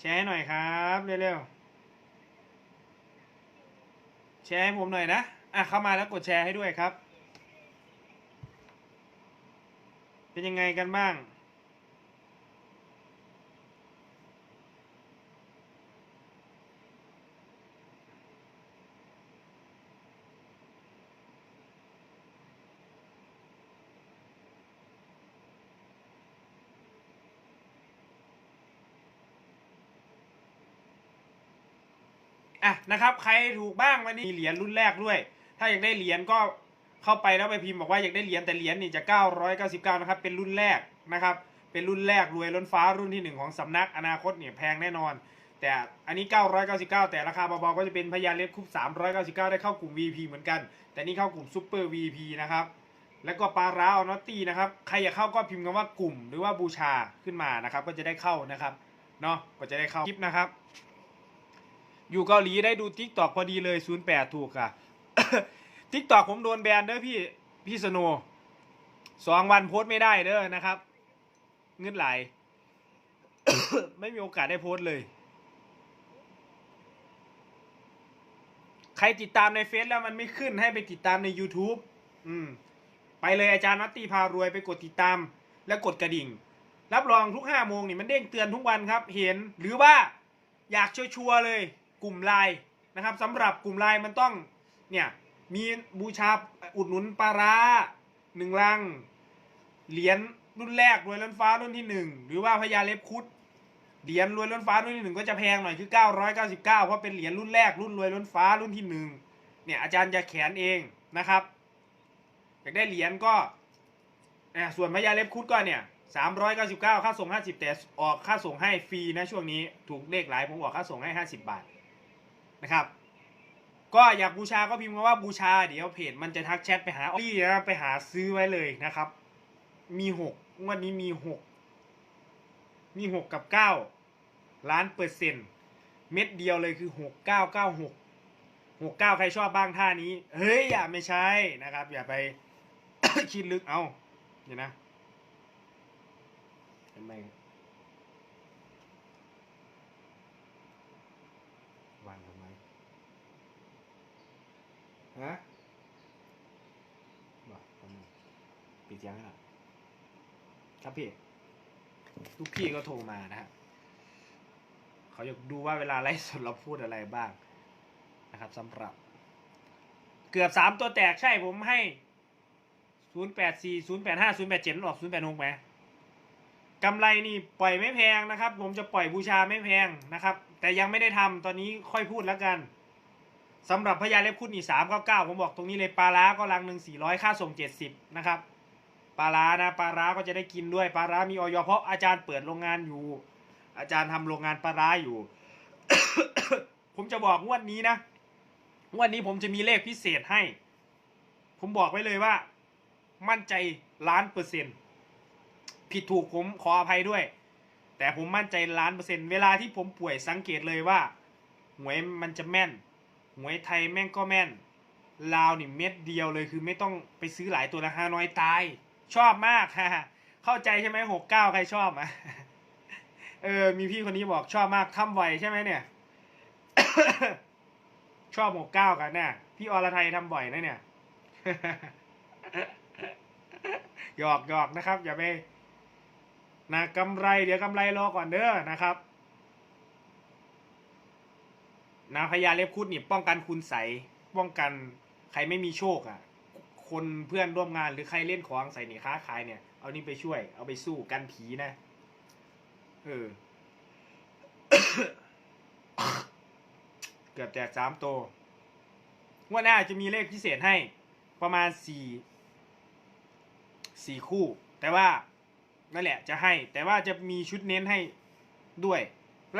แชร์ให้หน่อยครับเร็วๆ แชร์ให้ผมหน่อยนะ อะเข้ามาแล้วกดแชร์ให้ด้วยครับ เป็นยังไงกันบ้าง อะนะครับ ใครถูกบ้างวันนี้มีเหรียญรุ่นแรกด้วย ถ้าอยากได้เหรียญก็เข้าไปแล้วไปพิมพ์บอกว่าอยากได้เหรียญแต่เหรียญนี่จะ 999 นะครับ เป็นรุ่นแรกนะครับ เป็นรุ่นแรกรวยล้นฟ้ารุ่นที่หนึ่งของสำนักอนาคตเนี่ยแพงแน่นอน แต่อันนี้ 999 แต่ราคาเบาๆก็จะเป็นพญานเล็บคุป399 ได้เข้ากลุ่ม VP เหมือนกัน แต่นี่เข้ากลุ่มซูเปอร์ VP นะครับแล้วก็ปลาร้าออนอตตี้นะครับ ใครอยากเข้าก็พิมพ์คำว่ากลุ่มหรือว่าบูชาขึ้นมานะครับ ก็จะได้เข้านะครับ เนาะ ก็จะได้เข้าคลิปนะครับ อยู่เกาหลีได้ดูทิกตอกพอดีเลย08ถูกค่ะทิกตอกผมโดนแบนเด้อพี่พี่สโนว์สองวันโพสต์ไม่ได้เด้อนะครับ เงินไหล ไม่มีโอกาสได้โพสต์เลย ใครติดตามในเฟซแล้วมันไม่ขึ้นให้ไปติดตามใน YouTube อืม ไปเลยอาจารย์นัตตีพารวยไปกดติดตาม และกดกระดิ่ง รับรองทุกห้าโมงนี่มันเด้งเตือนทุกวันครับ เห็นหรือว่าอยากชัวร์เลย กลุ่มไลน์นะครับสำหรับกลุ่มไลน์มันต้องเนี่ยมีบูชาอุดหนุนปลาร้าหนึ่งลังเหรียญรุ่นแรกรวยล้นฟ้ารุ่นที่หนึ่งหรือว่าพญาเล็บคุดเหรียญรวยล้นฟ้ารุ่นที่หนึ่งก็จะแพงหน่อยคือ 999 เพราะเป็นเหรียญรุ่นแรกรุ่นรวยล้นฟ้ารุ่นที่หนึ่งเนี่ยอาจารย์จะแขนเองนะครับอยากได้เหรียญก็อะส่วนพญาเล็บคุดก็เนี่ย399ค่าส่ง50แต่ออกค่าส่งให้ฟรีนะช่วงนี้ถูกเลขหลายผมออกค่าส่งให้50บาท นะครับ ก็อยากบูชาก็พิมพ์คำว่าบูชาเดี๋ยวเพจมันจะทักแชทไปหาออลี่นะไปหาซื้อไว้เลยนะครับ มีหกวันนี้มีหกมีหกกับเก้าล้านเปอร์เซ็นต์เม็ดเดียวเลยคือหกเก้าเก้าหกหกเก้าใครชอบบ้างท่านี้ เฮ้ย อย่าไม่ใช่นะครับ อย่าไปคิดลึกเอาเดี๋ยวนะเห็นไหมวางทำไม ฮะบอกทำไมปิดยังอะครับพี่ลูกพี่ก็โทรมานะฮะเขาอยากดูว่าเวลาไลฟ์สดเราพูดอะไรบ้างนะครับสำหรับ เกือบสามตัวแตกใช่ผมให้ศูนย์แปดสี่ศูนย์แปดห้าศูนย์แปดเจ็ดออกศูนย์แปดหกไหมกำไรนี่ปล่อยไม่แพงนะครับ ผมจะปล่อยบูชาไม่แพงนะครับ แต่ยังไม่ได้ทำตอนนี้ค่อยพูดแล้วกัน สำหรับพญาเล็บคุดนี่สามเก้าเก้าผมบอกตรงนี้เลยปลาร้าก็ลังหนึ่งสี่ร้อยค่าส่งเจ็ดสิบนะครับปลาร้านะปลาร้าก็จะได้กินด้วยปลาร้ามีออยเพราะอาจารย์เปิดโรงงานอยู่ อาจารย์ทำโรงงานปลาร้าอยู่ ผมจะบอกงวดนี้นะงวดนี้ผมจะมีเลขพิเศษให้ ผมบอกไว้เลยว่า มั่นใจล้านเปอร์เซ็นต์ผิดถูกผมขออภัยด้วย แต่ผมมั่นใจล้านเปอร์เซ็นต์เวลาที่ผมป่วยสังเกตเลยว่าหวยมันจะแม่น หวยไทยแม่งก็แม่น ลาวนี่เม็ดเดียวเลยคือไม่ต้องไปซื้อหลายตัวละห้าน้อยตาย ชอบมากฮะเข้าใจใช่ไหมหกเก้าใครชอบอะเออ มีพี่คนนี้บอกชอบมากทำไวใช่ไหมเนี่ย ชอบหกเก้ากันเนี่ยพี่อรไทยทำบ่อยนะเนี่ยหยอกหยอกนะครับ อย่าไปนะกำไรเดี๋ยวกำไรรอก่อนเด้อนะครับ นะพญาเล็บคุดนี่ป้องกันคุณใสป้องกันใครไม่มีโชคอะ คนเพื่อนร่วมงานหรือใครเล่นของใส่นี่ค้าขายเนี่ย เอานี่ไปช่วย เอาไปสู้กันผีนะเออเกือบแตกสามโตวงว่าหน้าจะมีเลขพิเศษให้ประมาณสี่สี่คู่ แต่ว่านั่นแหละจะให้ แต่ว่าจะมีชุดเน้นให้ด้วย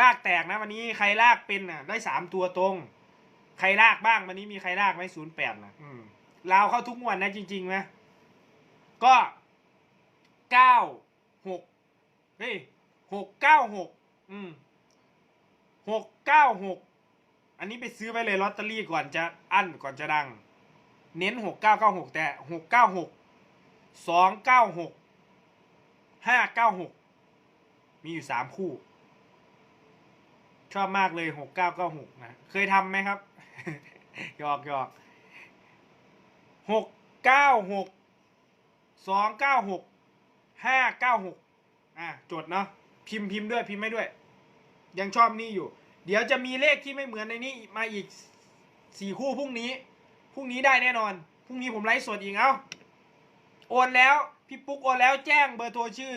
ลากแตกนะวันนี้ใครลากเป็นอะ ได้สามตัวตรง ใครลากบ้างวันนี้มีใครลากไหมศูนย์แปดนะอืมลาวเข้าทุกงวันนะจริงๆนะก็เก้าหกเฮ้ยหกเก้าหกอืมหกเก้าหกอันนี้ไปซื้อไปเลยลอตเตอรี่ก่อนจะอั้นก่อนจะดัง เน้นหกเก้าเก้าหกแต่หกเก้าหกสองเก้าหกห้าเก้าหกมีอยู่สามคู่ ชอบมากเลยหกเก้าเก้าหกนะ เคยทำไหมครับหยอกหยอกหกเก้าหกสองเก้าหกห้าเก้าหกอะจดเนาะพิมพ์พิมพ์ด้วยพิมพ์ไม่ด้วย ยังชอบนี่อยู่ เดี๋ยวจะมีเลขที่ไม่เหมือนในนี้มาอีกสี่คู่พรุ่งนี้พรุ่งนี้ได้แน่นอนพรุ่งนี้ผมไลฟ์สดอีกเอ้าโอนแล้วพี่ปุ๊กโอนแล้วแจ้งเบอร์โทรชื่อ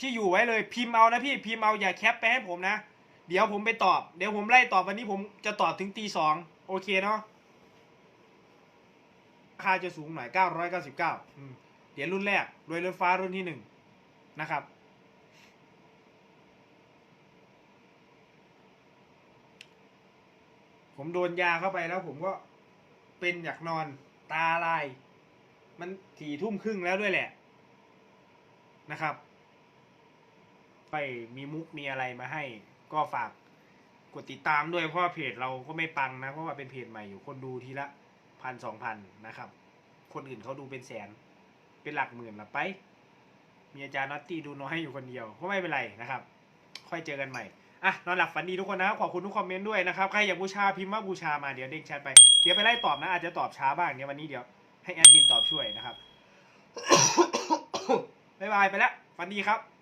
ที่อยู่ไว้เลยพิมพ์เอานะพี่พิมพ์เอาอย่าแคปไปให้ผมนะ เดี๋ยวผมไปตอบ เดี๋ยวผมไล่ตอบวันนี้ผมจะตอบถึงตีสองโอเคเนาะราคาจะสูงหน่อยเก้าร้อยเก้าสิบเก้าเหรียญรุ่นแรกโดยรถฟ้ารุ่นที่หนึ่งนะครับ ผมโดนยาเข้าไปแล้วผมก็เป็นอยากนอนตาลาย มันถี่ทุ่มครึ่งแล้วด้วยแหละนะครับ ไปมีมุกมีอะไรมาให้ ก็ฝากกดติดตามด้วยเพราะว่าเพจเราก็ไม่ปังนะ เพราะว่าเป็นเพจใหม่อยู่คนดูทีละพันสองพันนะครับ คนอื่นเขาดูเป็นแสน เป็นหลักหมื่นละไป มีอาจารย์น็อตตี้ดูน้อยอยู่คนเดียวก็ไม่เป็นไรนะครับ ค่อยเจอกันใหม่อะนอนหลับฝันดีทุกคนนะขอบคุณทุกคอมเมนต์ด้วยนะครับใครอยากบูชาพิมพ์ว่าบูชามาเดี๋ยวเด้งแชทไปเดี๋ยวไปไล่ตอบนะ อาจจะตอบช้าบ้างเดี๋ยววันนี้เดี๋ยวให้แอดมินตอบช่วยนะครับบ๊ายบายไปแล้วฝันดีครับ